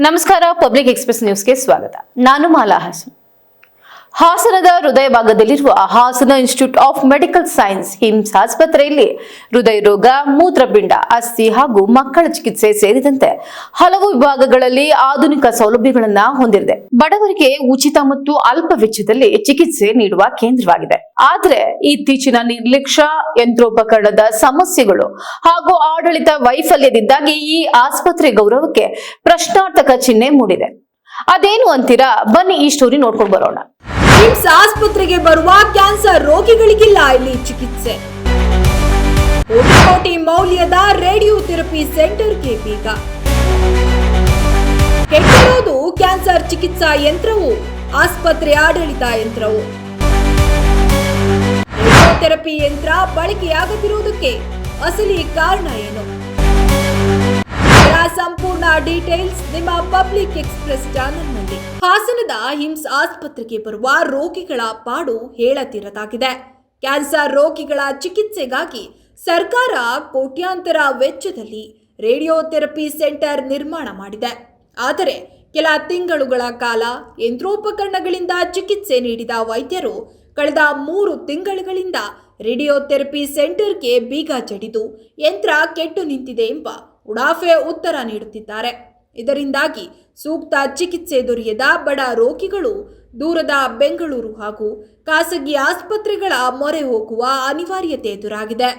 ನಮಸ್ಕಾರ public express ನ್ಯೂಸ್ಗೆ ಸ್ವಾಗತ. ನಾನು ಮಾಲಾ ಹಾಸನ್. ಹಾಸನದ ಹೃದಯ ಭಾಗದಲ್ಲಿರುವ Hassan institute of medical science HIMS ಆಸ್ಪತ್ರೆಯಲ್ಲಿ ಹೃದಯ ರೋಗ ಮೂತ್ರಪಿಂಡ, ಅಸ್ಥಿ ಹಾಗೂ ಮಕ್ಕಳ ಚಿಕಿತ್ಸೆ ಸೇರಿದಂತೆ ಹಲವು ವಿಭಾಗಗಳಲ್ಲಿ ಆಧುನಿಕ ಸೌಲಭ್ಯಗಳನ್ನು ಹೊಂದಿದೆ. ಬಡವರಿಗೆ ಉಚಿತ ಮತ್ತು ಅಲ್ಪ ವೆಚ್ಚದಲ್ಲಿ ಚಿಕಿತ್ಸೆ ನೀಡುವ ಕೇಂದ್ರವಾಗಿದೆ. ಆದರೆ ಇತ್ತೀಚಿನ ನಿರ್ಲಕ್ಷ್ಯ, ಯಂತ್ರೋಪಕರಣದ ಸಮಸ್ಯೆಗಳು ಹಾಗೂ ಆಡಳಿತ ವೈಫಲ್ಯದಿಂದಾಗಿ ಈ ಆಸ್ಪತ್ರೆ ಗೌರವಕ್ಕೆ ಪ್ರಶ್ನಾರ್ಥಕ ಚಿಹ್ನೆ ಮೂಡಿದೆ. ಅದೇನು ಅಂತೀರಾ? ಬನ್ನಿ ಈ ಸ್ಟೋರಿ ನೋಡ್ಕೊಂಡು ಬರೋಣ. ಕಿಮ್ಸ್ ಆಸ್ಪತ್ರೆಗೆ ಬರುವ ಕ್ಯಾನ್ಸರ್ ರೋಗಿಗಳಿಗಿಲ್ಲ. ಇಲ್ಲಿ ಚಿಕಿತ್ಸೆ. ಕೋಟಿ ಕೋಟಿ ಮೌಲ್ಯದ ರೇಡಿಯೋಥೆರಪಿ ಸೆಂಟರ್ಗೆ ಬೀಗ. ಕೆಟ್ಟಿರೋದು ಕ್ಯಾನ್ಸರ್ ಚಿಕಿತ್ಸಾ ಯಂತ್ರವು, ಆಸ್ಪತ್ರೆ ಆಡಳಿತ ಯಂತ್ರವು. ರೇಡಿಯೋಥೆರಪಿ ಯಂತ್ರ ಬಳಕೆಯಾಗದಿರುವುದಕ್ಕೆ ಅಸಲಿ ಕಾರಣ ಏನು? ಸಂಪೂರ್ಣ ಡೀಟೇಲ್ಸ್ ನಿಮ್ಮ ಪಬ್ಲಿಕ್ ಎಕ್ಸ್ಪ್ರೆಸ್ ಚಾನೆಲ್ನಲ್ಲಿ. ಹಾಸನದ ಹಿಮ್ಸ್ ಆಸ್ಪತ್ರೆಗೆ ಬರುವ ರೋಗಿಗಳ ಪಾಡು ಹೇಳತಿರದಾಗಿದೆ ಕ್ಯಾನ್ಸರ್ ರೋಗಿಗಳ ಚಿಕಿತ್ಸೆಗಾಗಿ ಸರ್ಕಾರ ಕೋಟ್ಯಾಂತರ ವೆಚ್ಚದಲ್ಲಿ ರೇಡಿಯೋಥೆರಪಿ ಸೆಂಟರ್ ನಿರ್ಮಾಣ ಮಾಡಿದೆ. ಆದರೆ ಕೆಲ ತಿಂಗಳುಗಳ ಕಾಲ ಯಂತ್ರೋಪಕರಣಗಳಿಂದ ಚಿಕಿತ್ಸೆ ನೀಡಿದ ವೈದ್ಯರು ಕಳೆದ ಮೂರು ತಿಂಗಳುಗಳಿಂದ ರೇಡಿಯೋಥೆರಪಿ ಸೆಂಟರ್ಗೆ ಬೀಗ ಜಡಿದು ಯಂತ್ರ ಕೆಟ್ಟು ನಿಂತಿದೆ ಎಂಬ ಉಡಾಫೆ ಉತ್ತರ ನೀಡುತ್ತಿದ್ದಾರೆ. ಇದರಿಂದಾಗಿ ಸೂಕ್ತ ಚಿಕಿತ್ಸೆ ದೊರೆಯದ ಬಡ ರೋಗಿಗಳು ದೂರದ ಬೆಂಗಳೂರು ಹಾಗೂ ಖಾಸಗಿ ಆಸ್ಪತ್ರೆಗಳ ಮೊರೆ ಹೋಗುವ ಅನಿವಾರ್ಯತೆ ಎದುರಾಗಿದೆ.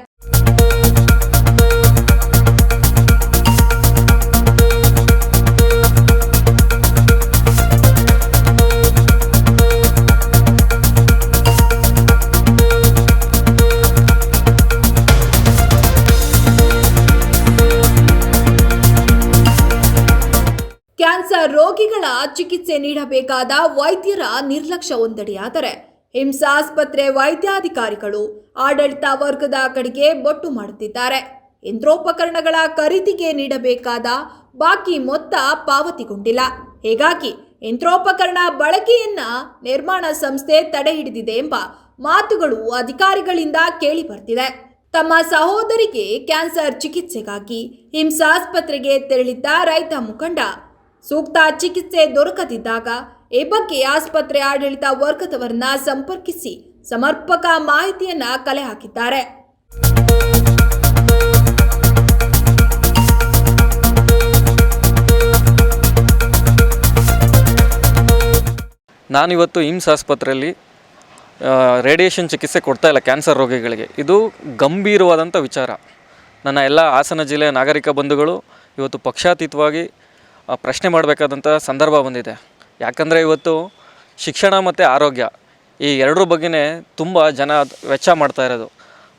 ಚಿಕಿತ್ಸೆ ನೀಡಬೇಕಾದ ವೈದ್ಯರ ನಿರ್ಲಕ್ಷ್ಯ ಒಂದಡಿಯಾದರೆ ಹಿಂಸಾಸ್ಪತ್ರೆ ವೈದ್ಯಾಧಿಕಾರಿಗಳು ಆಡಳಿತ ವರ್ಗದ ಕಡೆಗೆ ಬೊಟ್ಟು ಮಾಡುತ್ತಿದ್ದಾರೆ. ಯಂತ್ರೋಪಕರಣಗಳ ಖರೀದಿಗೆ ನೀಡಬೇಕಾದ ಬಾಕಿ ಮೊತ್ತ ಪಾವತಿಗೊಂಡಿಲ್ಲ. ಹೀಗಾಗಿ ಯಂತ್ರೋಪಕರಣ ಬಳಕೆಯನ್ನ ನಿರ್ಮಾಣ ಸಂಸ್ಥೆ ತಡೆ ಹಿಡಿದಿದೆ ಎಂಬ ಮಾತುಗಳು ಅಧಿಕಾರಿಗಳಿಂದ ಕೇಳಿ ಬರ್ತಿದೆ. ತಮ್ಮ ಸಹೋದರಿಗೆ ಕ್ಯಾನ್ಸರ್ ಚಿಕಿತ್ಸೆಗಾಗಿ ಹಿಂಸಾಸ್ಪತ್ರೆಗೆ ತೆರಳಿದ್ದ ರೈತ ಮುಖಂಡ ಸೂಕ್ತ ಚಿಕಿತ್ಸೆ ದೊರಕದಿದ್ದಾಗ ಈ ಬಗ್ಗೆ ಆಸ್ಪತ್ರೆ ಆಡಳಿತ ವರ್ಗದವರನ್ನ ಸಂಪರ್ಕಿಸಿ ಸಮರ್ಪಕ ಮಾಹಿತಿಯನ್ನ ಕಲೆ ಹಾಕಿದ್ದಾರೆ. ನಾನಿವತ್ತು ಇಮ್ಸ್ ಆಸ್ಪತ್ರೆಯಲ್ಲಿ ರೇಡಿಯೇಷನ್ ಚಿಕಿತ್ಸೆ ಕೊಡ್ತಾ ಇಲ್ಲ ಕ್ಯಾನ್ಸರ್ ರೋಗಿಗಳಿಗೆ. ಇದು ಗಂಭೀರವಾದಂಥ ವಿಚಾರ. ನನ್ನ ಎಲ್ಲ ಹಾಸನ ಜಿಲ್ಲೆಯ ನಾಗರಿಕ ಬಂಧುಗಳು ಇವತ್ತು ಪಕ್ಷಾತೀತವಾಗಿ ಪ್ರಶ್ನೆ ಮಾಡಬೇಕಾದಂಥ ಸಂದರ್ಭ ಬಂದಿದೆ. ಯಾಕಂದರೆ ಇವತ್ತು ಶಿಕ್ಷಣ ಮತ್ತು ಆರೋಗ್ಯ ಈ ಎರಡರ ಬಗ್ಗೆನೇ ತುಂಬ ಜನ ವೆಚ್ಚ ಮಾಡ್ತಾ ಇರೋದು.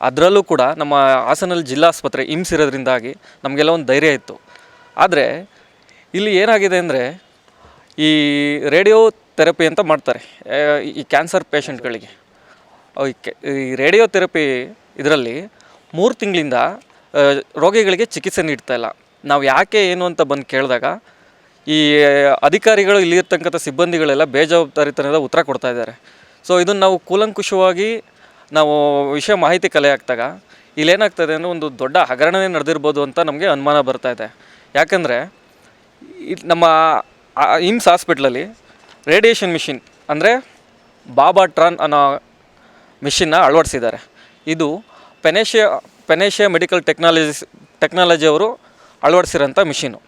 ಅದರಲ್ಲೂ ಕೂಡ ನಮ್ಮ ಹಾಸನಲ್ಲಿ ಜಿಲ್ಲಾಸ್ಪತ್ರೆ ಇಮ್ಸ್ ಇರೋದ್ರಿಂದಾಗಿ ನಮಗೆಲ್ಲ ಒಂದು ಧೈರ್ಯ ಇತ್ತು. ಆದರೆ ಇಲ್ಲಿ ಏನಾಗಿದೆ ಅಂದರೆ ಈ ರೇಡಿಯೋ ಥೆರಪಿ ಅಂತ ಮಾಡ್ತಾರೆ ಈ ಕ್ಯಾನ್ಸರ್ ಪೇಷಂಟ್ಗಳಿಗೆ. ಈ ರೇಡಿಯೋ ಥೆರಪಿ ಇದರಲ್ಲಿ ಮೂರು ತಿಂಗಳಿಂದ ರೋಗಿಗಳಿಗೆ ಚಿಕಿತ್ಸೆ ನೀಡ್ತಾ ಇಲ್ಲ. ನಾವು ಯಾಕೆ ಏನು ಅಂತ ಬಂದು ಕೇಳಿದಾಗ ಈ ಅಧಿಕಾರಿಗಳು ಇಲ್ಲಿರ್ತಕ್ಕಂಥ ಸಿಬ್ಬಂದಿಗಳೆಲ್ಲ ಬೇಜವಾಬ್ದಾರಿತನದ ಉತ್ತರ ಕೊಡ್ತಾ ಇದ್ದಾರೆ. ಸೊ ಇದನ್ನು ನಾವು ಕೂಲಂಕುಷವಾಗಿ ನಾವು ವಿಷಯ ಮಾಹಿತಿ ಕಲೆ ಹಾಕಿದಾಗ ಇಲ್ಲೇನಾಗ್ತದೆ ಅಂದರೆ ಒಂದು ದೊಡ್ಡ ಹಗರಣನೇ ನಡೆದಿರ್ಬೋದು ಅಂತ ನಮಗೆ ಅನುಮಾನ ಬರ್ತಾ ಇದೆ. ಯಾಕಂದರೆ ನಮ್ಮ ಇಮ್ಸ್ ಹಾಸ್ಪಿಟ್ಲಲ್ಲಿ ರೇಡಿಯೇಷನ್ ಮಿಷಿನ್ ಅಂದರೆ ಬಾಬಾ ಟ್ರಾನ್ ಅನ್ನೋ ಮಿಷಿನ್ನ ಅಳವಡಿಸಿದ್ದಾರೆ. ಇದು Panacea Panacea medical technologies, technology ಅವರು ಅಳವಡಿಸಿರೋಂಥ ಮಿಷಿನು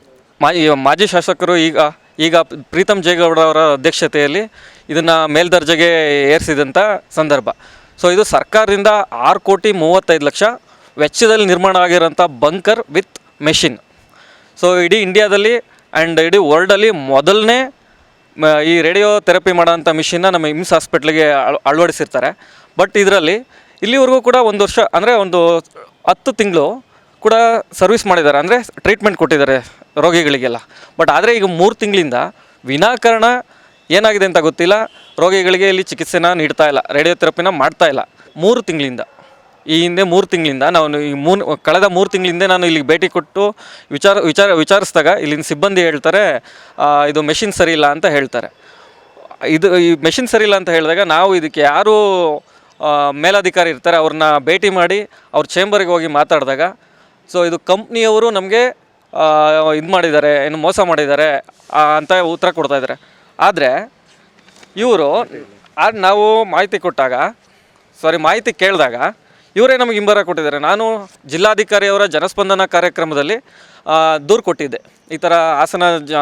ಮಾಜಿ ಮಾಜಿ ಶಾಸಕರು ಈಗ ಈಗ ಪ್ರೀತಮ್ ಜೇಗೌಡ ಅವರ ಅಧ್ಯಕ್ಷತೆಯಲ್ಲಿ ಇದನ್ನು ಮೇಲ್ದರ್ಜೆಗೆ ಏರಿಸಿದಂಥ ಸಂದರ್ಭ. ಸೊ ಇದು ಸರ್ಕಾರದಿಂದ ಆರು ಕೋಟಿ ಮೂವತ್ತೈದು ಲಕ್ಷ ವೆಚ್ಚದಲ್ಲಿ ನಿರ್ಮಾಣ ಆಗಿರೋಂಥ ಬಂಕರ್ ವಿತ್ ಮೆಷಿನ್ ಸೊ ಇಡೀ ಇಂಡಿಯಾದಲ್ಲಿ ಆ್ಯಂಡ್ ಇಡೀ ವರ್ಲ್ಡಲ್ಲಿ ಮೊದಲನೇ, ಮ- ಈ ರೇಡಿಯೋ ಥೆರಪಿ ಮಾಡೋಂಥ ಮಿಷಿನ್ನ ನಮ್ಮ ಇಮ್ಸ್ ಹಾಸ್ಪಿಟ್ಲಿಗೆ ಅಳ- ಅಳವಡಿಸಿರ್ತಾರೆ. ಬಟ್ ಇದರಲ್ಲಿ ಇಲ್ಲಿವರೆಗೂ ಕೂಡ ಒಂದು ವರ್ಷ, ಅಂದರೆ ಒಂದು ಹತ್ತು ತಿಂಗಳು ಕೂಡ ಸರ್ವಿಸ್ ಮಾಡಿದ್ದಾರೆ. ಅಂದರೆ ಟ್ರೀಟ್ಮೆಂಟ್ ಕೊಟ್ಟಿದ್ದಾರೆ ರೋಗಿಗಳಿಗೆಲ್ಲ. ಬಟ್ ಆದರೆ ಈಗ ಮೂರು ತಿಂಗಳಿಂದ ವಿನಾಕಾರಣ ಏನಾಗಿದೆ ಅಂತ ಗೊತ್ತಿಲ್ಲ. ರೋಗಿಗಳಿಗೆ ಇಲ್ಲಿ ಚಿಕಿತ್ಸೆನ ನೀಡ್ತಾ ಇಲ್ಲ. ರೇಡಿಯೋಥೆರಪಿನ ಮಾಡ್ತಾ ಇಲ್ಲ. ಮೂರು ತಿಂಗಳಿಂದ. ಈ ಹಿಂದೆ ಮೂರು ತಿಂಗಳಿಂದ ನಾನು ಈ ಮೂರು ಕಳೆದ ಮೂರು ತಿಂಗಳಿಂದ ನಾನು ಇಲ್ಲಿಗೆ ಭೇಟಿ ಕೊಟ್ಟು ವಿಚಾರ ವಿಚಾರ, ವಿಚಾರಿಸಿದಾಗ ಇಲ್ಲಿನ ಸಿಬ್ಬಂದಿ ಹೇಳ್ತಾರೆ ಇದು ಮೆಷಿನ್ ಸರಿ ಇಲ್ಲ ಅಂತ ಹೇಳ್ತಾರೆ. ಇದು, ಈ ಮೆಷಿನ್ ಸರಿ ಇಲ್ಲ ಅಂತ ಹೇಳಿದಾಗ ನಾವು ಇದಕ್ಕೆ ಯಾರು ಮೇಲಾಧಿಕಾರಿ ಮೇಲಧಿಕಾರಿ ಇರ್ತಾರೆ, ಅವ್ರನ್ನ ಭೇಟಿ ಮಾಡಿ ಅವ್ರ ಚೇಂಬರ್ಗೆ ಹೋಗಿ ಮಾತಾಡಿದಾಗ ಸೊ ಇದು ಕಂಪ್ನಿಯವರು ನಮಗೆ ಇದು ಮಾಡಿದ್ದಾರೆ, ಏನು ಮೋಸ ಮಾಡಿದ್ದಾರೆ ಅಂತ ಉತ್ತರ ಕೊಡ್ತಾ ಇದ್ದಾರೆ. ಆದರೆ, ಇವರು ನಾವು ಮಾಹಿತಿ ಕೊಟ್ಟಾಗ ಸಾರಿ ಮಾಹಿತಿ ಕೇಳಿದಾಗ, ಇವರೇ ನಮಗೆ ಹಿಂಬರ ಕೊಟ್ಟಿದ್ದಾರೆ. ನಾನು ಜಿಲ್ಲಾಧಿಕಾರಿಯವರ ಜನಸ್ಪಂದನ ಕಾರ್ಯಕ್ರಮದಲ್ಲಿ ದೂರು ಕೊಟ್ಟಿದ್ದೆ. ಈ ಥರ ಹಾಸನ ಜ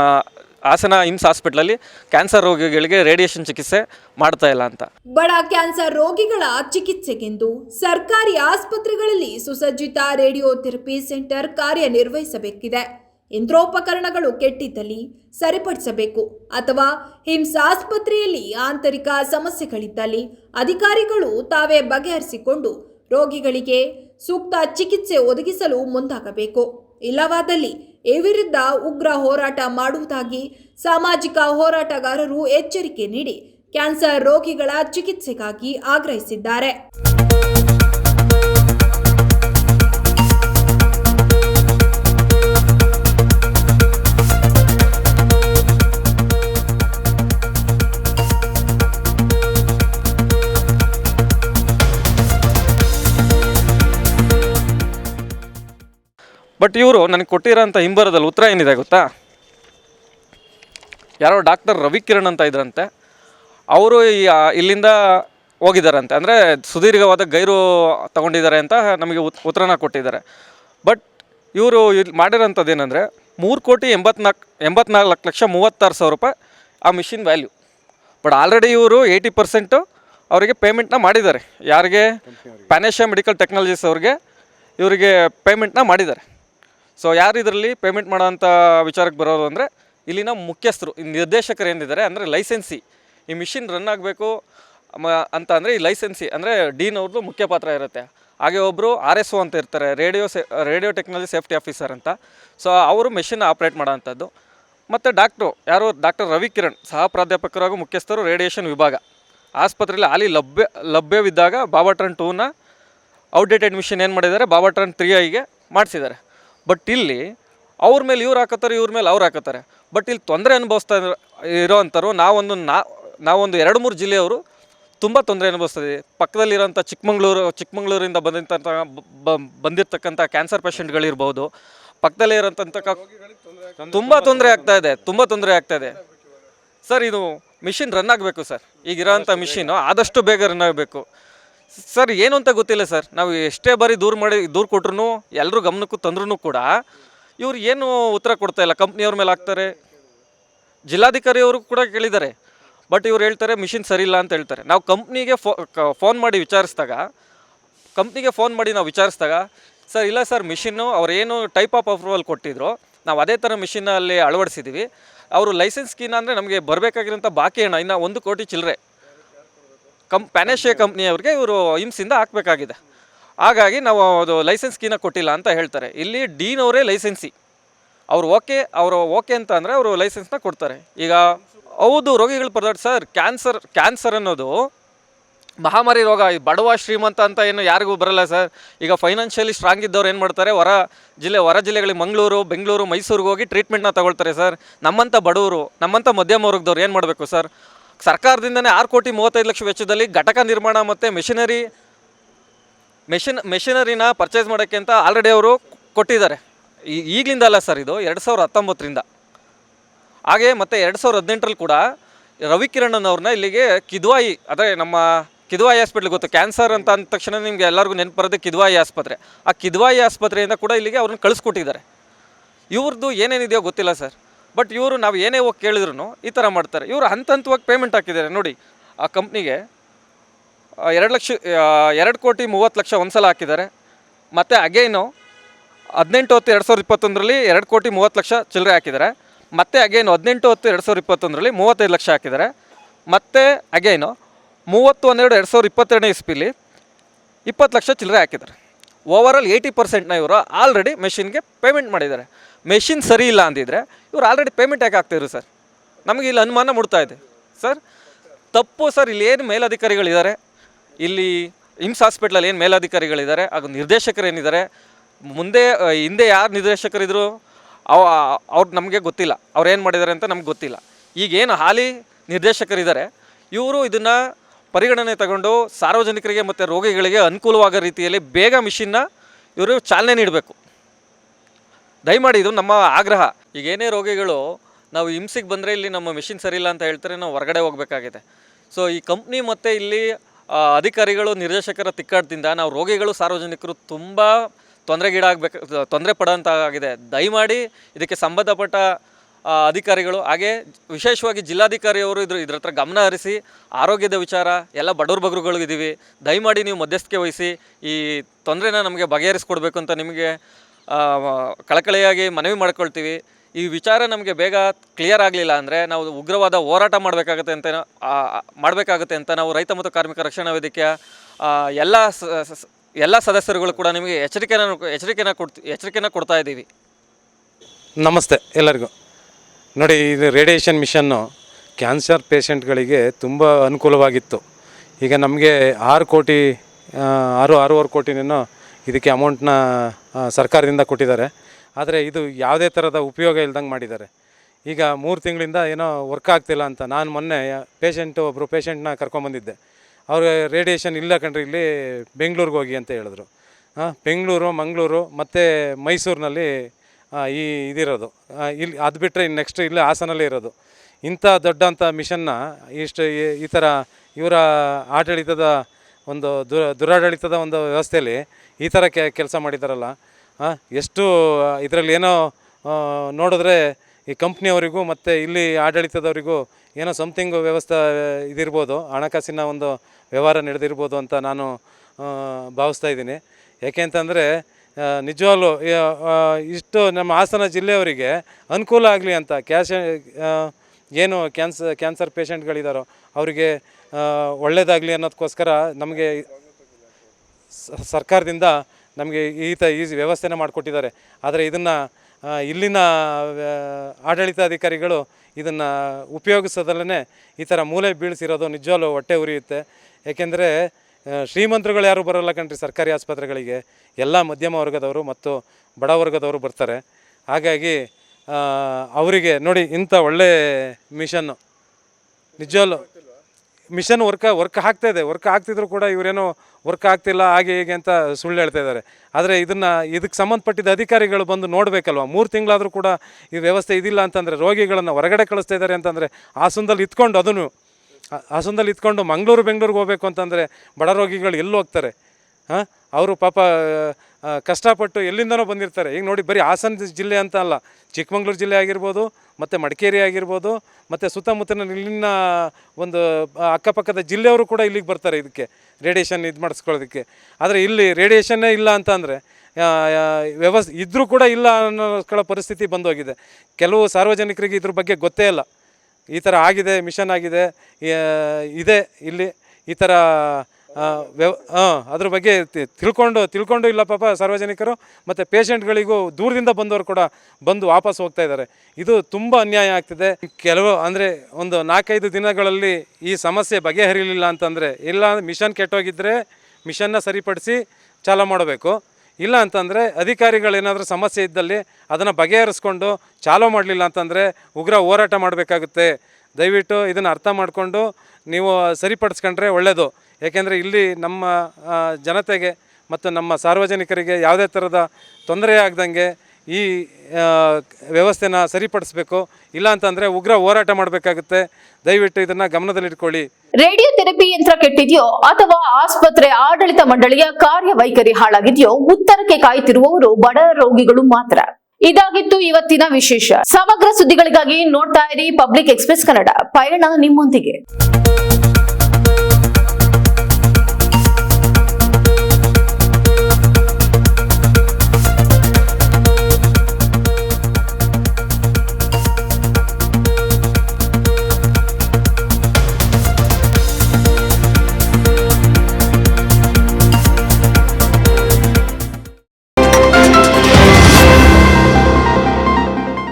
ಹಾಸನ ಇಮ್ಸ್ ಹಾಸ್ಪಿಟ್ಲಲ್ಲಿ ಕ್ಯಾನ್ಸರ್ ರೋಗಿಗಳಿಗೆ ರೇಡಿಯೇಷನ್ ಚಿಕಿತ್ಸೆ ಮಾಡ್ತಾ ಇಲ್ಲ ಅಂತ. ಬಡ ಕ್ಯಾನ್ಸರ್ ರೋಗಿಗಳ ಚಿಕಿತ್ಸೆಗೆಂದು ಸರ್ಕಾರಿ ಆಸ್ಪತ್ರೆಗಳಲ್ಲಿ ಸುಸಜ್ಜಿತ ರೇಡಿಯೋಥೆರಪಿ ಸೆಂಟರ್ ಕಾರ್ಯನಿರ್ವಹಿಸಬೇಕಿದೆ. ಯಂತ್ರೋಪಕರಣಗಳು ಕೆಟ್ಟಿದ್ದಲ್ಲಿ ಸರಿಪಡಿಸಬೇಕು ಅಥವಾ ಹಿಮ್ಸ್ ಆಸ್ಪತ್ರೆಯಲ್ಲಿ ಆಂತರಿಕ ಸಮಸ್ಯೆಗಳಿದ್ದಲ್ಲಿ ಅಧಿಕಾರಿಗಳು ತಾವೇ ಬಗೆಹರಿಸಿಕೊಂಡು ರೋಗಿಗಳಿಗೆ ಸೂಕ್ತ ಚಿಕಿತ್ಸೆ ಒದಗಿಸಲು ಮುಂದಾಗಬೇಕು. ಇಲ್ಲವಾದಲ್ಲಿ ಈ ವಿರುದ್ಧ ಉಗ್ರ ಹೋರಾಟ ಮಾಡುವುದಾಗಿ ಸಾಮಾಜಿಕ ಹೋರಾಟಗಾರರು ಎಚ್ಚರಿಕೆ ನೀಡಿ ಕ್ಯಾನ್ಸರ್ ರೋಗಿಗಳ ಚಿಕಿತ್ಸೆಗಾಗಿ ಆಗ್ರಹಿಸಿದ್ದಾರೆ. ಬಟ್ ಇವರು ನನಗೆ ಕೊಟ್ಟಿರೋಂಥ ಹಿಂಬರದಲ್ಲಿ ಉತ್ತರ ಏನಿದೆ ಗೊತ್ತಾ? ಯಾರೋ ಡಾಕ್ಟರ್ ರವಿಕಿರಣ್ ಅಂತ ಇದ್ರಂತೆ. ಅವರು ಈ ಇಲ್ಲಿಂದ ಹೋಗಿದ್ದಾರಂತೆ. ಅಂದರೆ ಸುದೀರ್ಘವಾದ ಗೈರು ತಗೊಂಡಿದ್ದಾರೆ ಅಂತ ನಮಗೆ ಉತ್ ಉತ್ತರನ ಕೊಟ್ಟಿದ್ದಾರೆ. ಬಟ್ ಇವರು ಇಲ್ಲಿ ಮಾಡಿರೋಂಥದ್ದು ಏನಂದರೆ ಮೂರು ಕೋಟಿ ಎಂಬತ್ನಾಲ್ಕು ಎಂಬತ್ನಾಲ್ಕು ಲಕ್ಷ ಮೂವತ್ತಾರು ಸಾವಿರ ರೂಪಾಯಿ ಆ ಮಿಷಿನ್ ವ್ಯಾಲ್ಯೂ. ಬಟ್ ಆಲ್ರೆಡಿ ಇವರು ಏಯ್ಟಿ ಪರ್ಸೆಂಟು ಅವರಿಗೆ ಪೇಮೆಂಟ್ನ ಮಾಡಿದ್ದಾರೆ. ಯಾರಿಗೆ? ಪ್ಯಾನೇಶಿಯಾ ಮೆಡಿಕಲ್ ಟೆಕ್ನಾಲಜೀಸ್ ಅವ್ರಿಗೆ ಇವರಿಗೆ ಪೇಮೆಂಟ್ನ ಮಾಡಿದ್ದಾರೆ. ಸೊ ಯಾರು ಇದರಲ್ಲಿ ಪೇಮೆಂಟ್ ಮಾಡೋಂಥ ವಿಚಾರಕ್ಕೆ ಬರೋದು ಅಂದರೆ ಇಲ್ಲಿನ ಮುಖ್ಯಸ್ಥರು ನಿರ್ದೇಶಕರು ಏನಿದ್ದಾರೆ ಅಂದರೆ ಲೈಸೆನ್ಸಿ ಈ ಮಿಷಿನ್ ರನ್ ಆಗಬೇಕು ಅಂತ ಅಂದರೆ ಈ ಲೈಸೆನ್ಸಿ ಅಂದರೆ ಡೀನ್ ಅವ್ರದ್ದು ಮುಖ್ಯ ಪಾತ್ರ ಇರುತ್ತೆ. ಹಾಗೆ ಒಬ್ಬರು ಆರ್ ಎಸ್ ಒ ಅಂತ ಇರ್ತಾರೆ ರೇಡಿಯೋ ಸೇ ರೇಡಿಯೋ ಟೆಕ್ನಾಲಜಿ ಸೇಫ್ಟಿ ಆಫೀಸರ್ ಅಂತ. ಸೊ ಅವರು ಮೆಷಿನ್ ಆಪ್ರೇಟ್ ಮಾಡೋವಂಥದ್ದು. ಮತ್ತು ಡಾಕ್ಟ್ರು ಯಾರು? ಡಾಕ್ಟರ್ ರವಿ ಕಿರಣ್ ಸಹ ಪ್ರಾಧ್ಯಾಪಕರು ಹಾಗೂ ಮುಖ್ಯಸ್ಥರು ರೇಡಿಯೇಷನ್ ವಿಭಾಗ. ಆಸ್ಪತ್ರೆಯಲ್ಲಿ ಹಾಲಿ ಲಭ್ಯ, ಲಭ್ಯವಿದ್ದಾಗ ಬಾಬಾಟ್ರನ್ ಟೂನ ಔಟ್ಡೇಟೆಡ್ ಮಿಷಿನ್ ಏನು ಮಾಡಿದ್ದಾರೆ? ಬಾಬಾಟ್ರನ್ ತ್ರೀ ಐಗೆ ಮಾಡಿಸಿದ್ದಾರೆ. ಬಟ್ ಇಲ್ಲಿ ಅವ್ರ ಮೇಲೆ ಇವ್ರು ಹಾಕತ್ತಾರೆ, ಇವ್ರ ಮೇಲೆ ಅವ್ರು ಹಾಕತ್ತಾರೆ. ಬಟ್ ಇಲ್ಲಿ ತೊಂದರೆ ಅನುಭವಿಸ್ತಾ ಇರೋವಂಥವ್ರು ನಾವೊಂದು ನಾ, ನಾವೊಂದು ಎರಡು ಮೂರು ಜಿಲ್ಲೆಯವರು ತುಂಬ ತೊಂದರೆ ಅನುಭವಿಸ್ತೀವಿ ಪಕ್ಕದಲ್ಲಿರೋಂಥ ಚಿಕ್ಕಮಂಗ್ಳೂರು, ಚಿಕ್ಕಮಂಗ್ಳೂರಿಂದ ಬಂದಂಥ ಬಂದಿರತಕ್ಕಂಥ ಕ್ಯಾನ್ಸರ್ ಪೇಷಂಟ್ಗಳಿರ್ಬೋದು ಪಕ್ಕದಲ್ಲೇ ಇರೋಂಥ ತುಂಬ ತೊಂದರೆ ಆಗ್ತಾ ಇದೆ, ತುಂಬ ತೊಂದರೆ ಆಗ್ತಾ ಇದೆ. ಸರ್ ಇದು ಮಿಷಿನ್ ರನ್ ಆಗಬೇಕು ಸರ್ ಈಗಿರೋಂಥ ಮಿಷಿನು ಆದಷ್ಟು ಬೇಗ ರನ್ ಆಗಬೇಕು. ಸರ್, ಏನು ಅಂತ ಗೊತ್ತಿಲ್ಲ ಸರ್. ನಾವು ಎಷ್ಟೇ ಬಾರಿ ದೂರ ಮಾಡಿ, ದೂರ ಕೊಟ್ರು ಎಲ್ಲರೂ ಗಮನಕ್ಕೂ ತಂದ್ರೂ ಕೂಡ ಇವ್ರು ಏನು ಉತ್ತರ ಕೊಡ್ತಾ ಇಲ್ಲ. ಕಂಪ್ನಿಯವ್ರ ಮೇಲೆ ಹಾಕ್ತಾರೆ. ಜಿಲ್ಲಾಧಿಕಾರಿಯವರು ಕೂಡ ಕೇಳಿದ್ದಾರೆ. ಬಟ್ ಇವ್ರು ಹೇಳ್ತಾರೆ, ಮಿಷಿನ್ ಸರಿಯಿಲ್ಲ ಅಂತ ಹೇಳ್ತಾರೆ. ನಾವು ಕಂಪ್ನಿಗೆ ಫೋನ್ ಮಾಡಿ ವಿಚಾರಿಸಿದಾಗ, ಕಂಪ್ನಿಗೆ ಫೋನ್ ಮಾಡಿ ನಾವು ವಿಚಾರಿಸಿದಾಗ, ಸರ್, ಇಲ್ಲ ಸರ್, ಮಿಷಿನ್ನು, ಅವ್ರು ಏನು ಟೈಪ್ ಆಫ್ ಅಪ್ರೂವಲ್ ಕೊಟ್ಟಿದ್ರು, ನಾವು ಅದೇ ಥರ ಮಿಷಿನಲ್ಲಿ ಅಳವಡಿಸಿದ್ದೀವಿ ಅವರು ಲೈಸೆನ್ಸ್ ಸ್ಕೀನ್ ಅಂದರೆ ನಮಗೆ ಬರಬೇಕಾಗಿರೋಂಥ ಬಾಕಿ ಹಣ, ಇನ್ನು ಒಂದು ಕೋಟಿ ಚಿಲ್ಲರೆ. ಕಂ ಪ್ಯಾನೇಶಿಯಾ ಕಂಪ್ನಿಯವ್ರಿಗೆ ಇವರು ಹಿಂಸಿಂದ ಹಾಕಬೇಕಾಗಿದೆ. ಹಾಗಾಗಿ ನಾವು ಅದು ಲೈಸೆನ್ಸ್ ಕೀನ ಕೊಟ್ಟಿಲ್ಲ ಅಂತ ಹೇಳ್ತಾರೆ. ಇಲ್ಲಿ ಡೀನವರೇ ಲೈಸೆನ್ಸಿ ಅವ್ರು ಓಕೆ, ಅವರು ಓಕೆ ಅಂತ ಅಂದರೆ ಅವರು ಲೈಸೆನ್ಸ್ನ ಕೊಡ್ತಾರೆ. ಈಗ ಹೌದು, ರೋಗಿಗಳು ಪದಾರ್ಥ, ಸರ್ ಕ್ಯಾನ್ಸರ್ ಕ್ಯಾನ್ಸರ್ ಅನ್ನೋದು ಮಹಾಮಾರಿ ರೋಗ, ಈ ಬಡವ ಶ್ರೀಮಂತ ಅಂತ ಏನು ಯಾರಿಗೂ ಬರಲ್ಲ, ಸರ್. ಈಗ ಫೈನಾನ್ಷಿಯಲಿ ಸ್ಟ್ರಾಂಗ್ ಇದ್ದವ್ರು ಏನು ಮಾಡ್ತಾರೆ? ಹೊರ ಜಿಲ್ಲೆ, ಹೊರ ಜಿಲ್ಲೆಗಳಿಗೆ ಮಂಗಳೂರು, ಬೆಂಗಳೂರು, ಮೈಸೂರಿಗೆ ಹೋಗಿ ಟ್ರೀಟ್ಮೆಂಟ್ನ ತಗೊಳ್ತಾರೆ, ಸರ್. ನಮ್ಮಂಥ ಬಡವರು ನಮ್ಮಂಥ ಮಧ್ಯಮ ವರ್ಗದವ್ರು ಏನು ಮಾಡಬೇಕು, ಸರ್? ಸರ್ಕಾರದಿಂದನೇ ಆರು ಕೋಟಿ ಮೂವತ್ತೈದು ಲಕ್ಷ ವೆಚ್ಚದಲ್ಲಿ ಘಟಕ ನಿರ್ಮಾಣ ಮತ್ತು ಮೆಷಿನರಿ, ಮೆಷಿನ್, ಮೆಷಿನರಿನ ಪರ್ಚೇಸ್ ಮಾಡೋಕ್ಕೆ ಅಂತ ಆಲ್ರೆಡಿ ಅವರು ಕೊಟ್ಟಿದ್ದಾರೆ. ಈಗಲಿಂದ ಅಲ್ಲ ಸರ್ ಇದು, ಎರಡು ಸಾವಿರದ ಹತ್ತೊಂಬತ್ತರಿಂದ. ಹಾಗೆ ಮತ್ತು ಎರಡು ಸಾವಿರದ ಹದಿನೆಂಟರಲ್ಲಿ ಕೂಡ ರವಿಕಿರಣ್ಣನವ್ರನ್ನ ಇಲ್ಲಿಗೆ ಕಿದ್ವಾಯಿ, ಅದೇ ನಮ್ಮ ಕಿದ್ವಾಯಿ ಆಸ್ಪತ್ರೆ ಗೊತ್ತು ಕ್ಯಾನ್ಸರ್ ಅಂತ ಅಂದ ತಕ್ಷಣ ನಿಮಗೆ ಎಲ್ಲರಿಗೂ ನೆನಪು ಬರೋದೇ ಕಿದ್ವಾಯಿ ಆಸ್ಪತ್ರೆ. ಆ ಕಿದ್ವಾಯಿ ಆಸ್ಪತ್ರೆಯಿಂದ ಕೂಡ ಇಲ್ಲಿಗೆ ಅವ್ರನ್ನ ಕಳಿಸ್ಕೊಟ್ಟಿದ್ದಾರೆ. ಇವ್ರದ್ದು ಏನೇನಿದೆಯೋ ಗೊತ್ತಿಲ್ಲ ಸರ್ ಬಟ್ ಇವರು ನಾವು ಏನೇ ಹೋಗಿ ಕೇಳಿದ್ರು ಈ ಥರ ಮಾಡ್ತಾರೆ. ಇವರು ಹಂತ ಹಂತವಾಗಿ ಪೇಮೆಂಟ್ ಹಾಕಿದ್ದಾರೆ. ನೋಡಿ, ಆ ಕಂಪ್ನಿಗೆ ಎರಡು ಲಕ್ಷ ಎರಡು ಕೋಟಿ ಮೂವತ್ತು ಲಕ್ಷ ಒಂದು ಸಲ ಹಾಕಿದ್ದಾರೆ. ಮತ್ತು ಅಗೇನು ಹದಿನೆಂಟು ಹೊತ್ತು ಎರಡು ಸಾವಿರದ ಇಪ್ಪತ್ತೊಂದರಲ್ಲಿ ಎರಡು ಕೋಟಿ ಮೂವತ್ತು ಲಕ್ಷ ಚಿಲ್ಲರೆ ಹಾಕಿದ್ದಾರೆ. ಮತ್ತೆ ಅಗೇನು ಹದಿನೆಂಟು ಹೊತ್ತು ಎರಡು ಸಾವಿರದ ಇಪ್ಪತ್ತೊಂದರಲ್ಲಿ ಮೂವತ್ತೈದು ಲಕ್ಷ ಹಾಕಿದ್ದಾರೆ. ಮತ್ತೆ ಅಗೇನು ಮೂವತ್ತು ಹನ್ನೆರಡು ಎರಡು ಸಾವಿರದ ಇಪ್ಪತ್ತೆರಡನೇ ಇಸ್ಪಿಲಿ ಇಪ್ಪತ್ತು ಲಕ್ಷ ಚಿಲ್ಲರೆ ಹಾಕಿದ್ದಾರೆ. ಓವರಾಲ್ ಏಯ್ಟಿ ಪರ್ಸೆಂಟ್ನ ಇವರು ಆಲ್ರೆಡಿ ಮೆಷಿನ್ಗೆ ಪೇಮೆಂಟ್ ಮಾಡಿದ್ದಾರೆ. ಮೆಷಿನ್ ಸರಿ ಇಲ್ಲ ಅಂದಿದ್ರೆ ಇವ್ರು ಆಲ್ರೆಡಿ ಪೇಮೆಂಟ್ ಯಾಕೆ ಆಗ್ತಿದ್ರು ಸರ್? ನಮಗೆ ಇಲ್ಲಿ ಅನುಮಾನ ಮೂಡ್ತಾ ಇದೆ. ಸರ್, ತಪ್ಪು ಸರ್, ಇಲ್ಲಿ ಏನು ಮೇಲಧಿಕಾರಿಗಳಿದ್ದಾರೆ? ಇಲ್ಲಿ ಇಮ್ಸ್ ಹಾಸ್ಪಿಟ್ಲಲ್ಲಿ ಏನು ಮೇಲಧಿಕಾರಿಗಳಿದ್ದಾರೆ? ಹಾಗೂ ನಿರ್ದೇಶಕರೇನಿದ್ದಾರೆ ಮುಂದೆ ಹಿಂದೆ ಯಾರು ನಿರ್ದೇಶಕರಿದ್ರು? ಅವ, ಅವ್ರು ನಮಗೆ ಗೊತ್ತಿಲ್ಲ. ಅವ್ರು ಏನು ಮಾಡಿದ್ದಾರೆ ಅಂತ ನಮ್ಗೆ ಗೊತ್ತಿಲ್ಲ. ಈಗೇನು ಹಾಲಿ ನಿರ್ದೇಶಕರಿದ್ದಾರೆ? ಇವರು ಇದನ್ನು ಪರಿಗಣನೆ ತಗೊಂಡು ಸಾರ್ವಜನಿಕರಿಗೆ ಮತ್ತು ರೋಗಿಗಳಿಗೆ ಅನುಕೂಲವಾಗೋ ರೀತಿಯಲ್ಲಿ ಬೇಗ ಮಿಷಿನ್ನ ಇವರು ಚಾಲನೆ ನೀಡಬೇಕು. ದಯಮಾಡಿ ಇದು ನಮ್ಮ ಆಗ್ರಹ. ಈಗ ಏನೇ ರೋಗಿಗಳು ನಾವು ಹಿಂಸೆಗೆ ಬಂದರೆ ಇಲ್ಲಿ ನಮ್ಮ ಮೆಷಿನ್ ಸರಿ ಇಲ್ಲ ಅಂತ ಹೇಳ್ತಾರೆ ನಾವು ಹೊರಗಡೆ ಹೋಗಬೇಕಾಗಿದೆ. ಸೊ ಈ ಕಂಪ್ನಿ ಮತ್ತು ಇಲ್ಲಿ ಅಧಿಕಾರಿಗಳು, ನಿರ್ದೇಶಕರ ತಿಕ್ಕಾಟದಿಂದ ನಾವು ರೋಗಿಗಳು, ಸಾರ್ವಜನಿಕರು ತುಂಬ ತೊಂದರೆಗೀಡಾಗಬೇಕು, ತೊಂದರೆ ಪಡೋಂತಾಗಿದೆ. ದಯಮಾಡಿ ಇದಕ್ಕೆ ಸಂಬಂಧಪಟ್ಟ ಅಧಿಕಾರಿಗಳು, ಹಾಗೆ ವಿಶೇಷವಾಗಿ ಜಿಲ್ಲಾಧಿಕಾರಿಯವರು ಇದ್ರ ಇದ್ರ ಹತ್ರ ಗಮನ ಹರಿಸಿ, ಆರೋಗ್ಯದ ವಿಚಾರ, ಎಲ್ಲ ಬಡವ್ರ ಬಗರುಗಳು ಇದ್ದೀವಿ ದಯಮಾಡಿ ನೀವು ಮಧ್ಯಸ್ಥಿಕೆ ವಹಿಸಿ, ಈ ತೊಂದರೆನ ನಮಗೆ ಬಗೆಹರಿಸ್ಕೊಡ್ಬೇಕು ಅಂತ ನಿಮಗೆ ಕಳಕಳಿಯಾಗಿ ಮನವಿ ಮಾಡ್ಕೊಳ್ತೀವಿ. ಈ ವಿಚಾರ ನಮಗೆ ಬೇಗ ಕ್ಲಿಯರ್ ಆಗಲಿಲ್ಲ ಅಂದರೆ ನಾವು ಉಗ್ರವಾದ ಹೋರಾಟ ಮಾಡಬೇಕಾಗುತ್ತೆ ಅಂತ ಮಾಡಬೇಕಾಗುತ್ತೆ ಅಂತ ನಾವು ರೈತ ಮತ್ತು ಕಾರ್ಮಿಕ ರಕ್ಷಣಾ ವೇದಿಕೆಯ ಎಲ್ಲ ಎಲ್ಲ ಸದಸ್ಯರುಗಳು ಕೂಡ ನಿಮಗೆ ಎಚ್ಚರಿಕೆನ ಎಚ್ಚರಿಕೆನ ಕೊಡ್ತಿ ಎಚ್ಚರಿಕೆನ ಕೊಡ್ತಾ ಇದ್ದೀವಿ. ನಮಸ್ತೆ ಎಲ್ಲರಿಗೂ. ನೋಡಿ, ಇದು ರೇಡಿಯೇಷನ್ ಮಿಷನ್ನು ಕ್ಯಾನ್ಸರ್ ಪೇಷಂಟ್ಗಳಿಗೆ ತುಂಬ ಅನುಕೂಲವಾಗಿತ್ತು. ಈಗ ನಮಗೆ ಆರು ಕೋಟಿ ಆರು, ಆರೂವರೆ ಕೋಟಿನೇನೋ ಇದಕ್ಕೆ ಅಮೌಂಟ್ನ ಸರ್ಕಾರದಿಂದ ಕೊಟ್ಟಿದ್ದಾರೆ. ಆದರೆ ಇದು ಯಾವುದೇ ಥರದ ಉಪಯೋಗ ಇಲ್ದಂಗೆ ಮಾಡಿದ್ದಾರೆ. ಈಗ ಮೂರು ತಿಂಗಳಿಂದ ಏನೋ ವರ್ಕ್ ಆಗ್ತಿಲ್ಲ ಅಂತ ನಾನು ಮೊನ್ನೆ ಪೇಷಂಟು ಒಬ್ಬರು ಪೇಷಂಟ್ನ ಕರ್ಕೊಂಬಂದಿದ್ದೆ ಅವ್ರಿಗೆ ರೇಡಿಯೇಷನ್ ಇಲ್ಲ ಕಣ್ರಿ, ಇಲ್ಲಿ ಬೆಂಗಳೂರಿಗೆ ಹೋಗಿ ಅಂತ ಹೇಳಿದ್ರು. ಬೆಂಗಳೂರು, ಮಂಗಳೂರು ಮತ್ತು ಮೈಸೂರಿನಲ್ಲಿ ಈ ಇದಿರೋದು. ಇಲ್ಲಿ ಅದು ಬಿಟ್ಟರೆ ನೆಕ್ಸ್ಟ್ ಇಲ್ಲೇ ಹಾಸನಲ್ಲಿ ಇರೋದು. ಇಂಥ ದೊಡ್ಡಂಥ ಮಿಷನ್ನ ಇಷ್ಟು ಈ ಥರ ಇವರ ಆಡಳಿತದ ಒಂದು ದುರ ದುರಾಡಳಿತದ ಒಂದು ವ್ಯವಸ್ಥೆಯಲ್ಲಿ ಈ ಥರ ಕೆಲಸ ಮಾಡಿದಾರಲ್ಲ ಆ, ಎಷ್ಟು ಇದರಲ್ಲಿ ಏನೋ ನೋಡಿದ್ರೆ ಈ ಕಂಪ್ನಿಯವರಿಗೂ ಮತ್ತು ಇಲ್ಲಿ ಆಡಳಿತದವರಿಗೂ ಏನೋ ಸಮಥಿಂಗ್ ವ್ಯವಸ್ಥೆ ಇದಿರ್ಬೋದು ಹಣಕಾಸಿನ ಒಂದು ವ್ಯವಹಾರ ನಡೆದಿರ್ಬೋದು ಅಂತ ನಾನು ಭಾವಿಸ್ತಾ ಇದ್ದೀನಿ. ಯಾಕೆ ಅಂತಂದರೆ ನಿಜವಾಗ್ಲೂ ಇಷ್ಟು ನಮ್ಮ ಹಾಸನ ಜಿಲ್ಲೆಯವರಿಗೆ ಅನುಕೂಲ ಆಗಲಿ ಅಂತ ಕ್ಯಾಶ್ ಏನು ಕ್ಯಾನ್ಸರ್ ಕ್ಯಾನ್ಸರ್ ಪೇಷಂಟ್ಗಳಿದ್ದಾರೋ ಅವರಿಗೆ ಒಳ್ಳೆಯದಾಗಲಿ ಅನ್ನೋದಕ್ಕೋಸ್ಕರ ನಮಗೆ ಸರ್ಕಾರದಿಂದ ನಮಗೆ ಈ ತ ಈ ವ್ಯವಸ್ಥೆನ ಮಾಡಿಕೊಟ್ಟಿದ್ದಾರೆ. ಆದರೆ ಇದನ್ನು ಇಲ್ಲಿನ ಆಡಳಿತಾಧಿಕಾರಿಗಳು ಇದನ್ನು ಉಪಯೋಗಿಸೋದಲ್ಲೇ ಈ ಥರ ಮೂಲೆ ಬೀಳಿಸಿರೋದು ನಿಜವಾಗ್ಲೂ ಹೊಟ್ಟೆ ಉರಿಯುತ್ತೆ. ಏಕೆಂದರೆ ಶ್ರೀಮಂತರುಗಳು ಯಾರು ಬರೋಲ್ಲ ಕಣ್ರಿ ಸರ್ಕಾರಿ ಆಸ್ಪತ್ರೆಗಳಿಗೆ. ಎಲ್ಲ ಮಧ್ಯಮ ವರ್ಗದವರು ಮತ್ತು ಬಡ ವರ್ಗದವರು ಬರ್ತಾರೆ. ಹಾಗಾಗಿ ಅವರಿಗೆ ನೋಡಿ ಇಂಥ ಒಳ್ಳೆ ಮಿಷನ್ನು. ನಿಜವಲ್ಲೂ ಮಿಷನ್ ವರ್ಕ್ ವರ್ಕ್ ಆಗ್ತಾ ಇದೆ. ವರ್ಕ್ ಆಗ್ತಿದ್ರು ಕೂಡ ಇವರೇನೋ ವರ್ಕ್ ಆಗ್ತಿಲ್ಲ, ಹಾಗೆ ಹೀಗೆ ಅಂತ ಸುಳ್ಳು ಹೇಳ್ತಾ ಇದ್ದಾರೆ. ಆದರೆ ಇದನ್ನು, ಇದಕ್ಕೆ ಸಂಬಂಧಪಟ್ಟಿದ್ದ ಅಧಿಕಾರಿಗಳು ಬಂದು ನೋಡಬೇಕಲ್ವ? ಮೂರು ತಿಂಗಳಾದರೂ ಕೂಡ ಈ ವ್ಯವಸ್ಥೆ ಇದಿಲ್ಲ ಅಂತಂದರೆ ರೋಗಿಗಳನ್ನು ಹೊರಗಡೆ ಕಳಿಸ್ತಾ ಇದ್ದಾರೆ ಅಂತಂದರೆ ಹಾಸನದಲ್ಲಿ ಇತ್ಕೊಂಡು ಅದನ್ನು ಹಾಸನದಲ್ಲಿ ಇತ್ಕೊಂಡು ಮಂಗಳೂರು, ಬೆಂಗಳೂರಿಗೆ ಹೋಗ್ಬೇಕು ಅಂತಂದರೆ ಬಡ ರೋಗಿಗಳು ಎಲ್ಲಿ ಹೋಗ್ತಾರೆ? ಹಾಂ? ಅವರು ಪಾಪ ಕಷ್ಟಪಟ್ಟು ಎಲ್ಲಿಂದನೋ ಬಂದಿರ್ತಾರೆ. ಈಗ ನೋಡಿ ಬರೀ ಹಾಸನ ಜಿಲ್ಲೆ ಅಂತ ಅಲ್ಲ, ಚಿಕ್ಕಮಂಗ್ಳೂರು ಜಿಲ್ಲೆ ಆಗಿರ್ಬೋದು, ಮತ್ತು ಮಡಿಕೇರಿ ಆಗಿರ್ಬೋದು, ಮತ್ತು ಸುತ್ತಮುತ್ತಲಿನ ಇಲ್ಲಿನ ಒಂದು ಅಕ್ಕಪಕ್ಕದ ಜಿಲ್ಲೆಯವರು ಕೂಡ ಇಲ್ಲಿಗೆ ಬರ್ತಾರೆ ಇದಕ್ಕೆ ರೇಡಿಯೇಷನ್ ಇದು ಮಾಡಿಸ್ಕೊಳ್ಳೋದಕ್ಕೆ. ಆದರೆ ಇಲ್ಲಿ ರೇಡಿಯೇಷನ್ನೇ ಇಲ್ಲ ಅಂತ ಅಂದರೆ ವ್ಯವಸ್ಥೆ ಇದ್ದರೂ ಕೂಡ ಇಲ್ಲ ಅನ್ನೋ ಪರಿಸ್ಥಿತಿ ಬಂದೋಗಿದೆ. ಕೆಲವು ಸಾರ್ವಜನಿಕರಿಗೆ ಇದ್ರ ಬಗ್ಗೆ ಗೊತ್ತೇ ಇಲ್ಲ. ಈ ಥರ ಆಗಿದೆ, ಮಿಷನ್ ಆಗಿದೆ ಇದೆ ಇಲ್ಲಿ, ಈ ಥರ ವ್ಯವ ಅದ್ರ ಬಗ್ಗೆ ತಿಳ್ಕೊಂಡು ತಿಳ್ಕೊಂಡು ಇಲ್ಲ ಪಾಪ ಸಾರ್ವಜನಿಕರು, ಮತ್ತು ಪೇಷಂಟ್ಗಳಿಗೂ ದೂರದಿಂದ ಬಂದವರು ಕೂಡ ಬಂದು ವಾಪಸ್ ಹೋಗ್ತಾ ಇದ್ದಾರೆ. ಇದು ತುಂಬ ಅನ್ಯಾಯ ಆಗ್ತಿದೆ. ಕೆಲವು, ಅಂದರೆ ಒಂದು ನಾಲ್ಕೈದು ದಿನಗಳಲ್ಲಿ ಈ ಸಮಸ್ಯೆ ಬಗೆಹರಿಲಿಲ್ಲ ಅಂತಂದರೆ, ಇಲ್ಲ ಮಿಷನ್ ಕೆಟ್ಟೋಗಿದ್ದರೆ ಮಿಷನ್ನ ಸರಿಪಡಿಸಿ ಚಾಲ ಮಾಡಬೇಕು. ಇಲ್ಲ ಅಂತಂದರೆ ಅಧಿಕಾರಿಗಳೇನಾದರೂ ಸಮಸ್ಯೆ ಇದ್ದಲ್ಲಿ ಅದನ್ನು ಬಗೆಹರಿಸ್ಕೊಂಡು ಚಾಲೋ ಮಾಡಲಿಲ್ಲ ಅಂತಂದರೆ ಉಗ್ರ ಹೋರಾಟ ಮಾಡಬೇಕಾಗುತ್ತೆ. ದಯವಿಟ್ಟು ಇದನ್ನು ಅರ್ಥ ಮಾಡಿಕೊಂಡು ನೀವು ಸರಿಪಡಿಸ್ಕೊಂಡ್ರೆ ಒಳ್ಳೆಯದು ಏಕೆಂದರೆ ಇಲ್ಲಿ ನಮ್ಮ ಜನತೆಗೆ ಮತ್ತು ನಮ್ಮ ಸಾರ್ವಜನಿಕರಿಗೆ ಯಾವುದೇ ಥರದ ತೊಂದರೆ ಆಗ್ದಂಗೆ ಈ ವ್ಯವಸ್ಥೆನ ಸರಿಪಡಿಸಬೇಕು. ಇಲ್ಲ ಅಂತಂದರೆ ಉಗ್ರ ಹೋರಾಟ ಮಾಡಬೇಕಾಗುತ್ತೆ. ದಯವಿಟ್ಟು ಇದನ್ನು ಗಮನದಲ್ಲಿಟ್ಕೊಳ್ಳಿ. ರೇಡಿಯೋ ಥೆರಪಿ ಯಂತ್ರ ಕೆಟ್ಟಿದೆಯೋ ಅಥವಾ ಆಸ್ಪತ್ರೆ ಆಡಳಿತ ಮಂಡಳಿಯ ಕಾರ್ಯವೈಖರಿ ಹಾಳಾಗಿದೆಯೋ ಉತ್ತರಕ್ಕೆ ಕಾಯುತ್ತಿರುವವರು ಬಡ ರೋಗಿಗಳು ಮಾತ್ರ. ಇದಾಗಿತ್ತು ಇವತ್ತಿನ ವಿಶೇಷ. ಸಮಗ್ರ ಸುದ್ದಿಗಳಿಗಾಗಿ ನೋಡ್ತಾ ಇರಿ ಪಬ್ಲಿಕ್ ಎಕ್ಸ್ಪ್ರೆಸ್ ಕನ್ನಡ. ಪಯಣ ನಿಮ್ಮೊಂದಿಗೆ.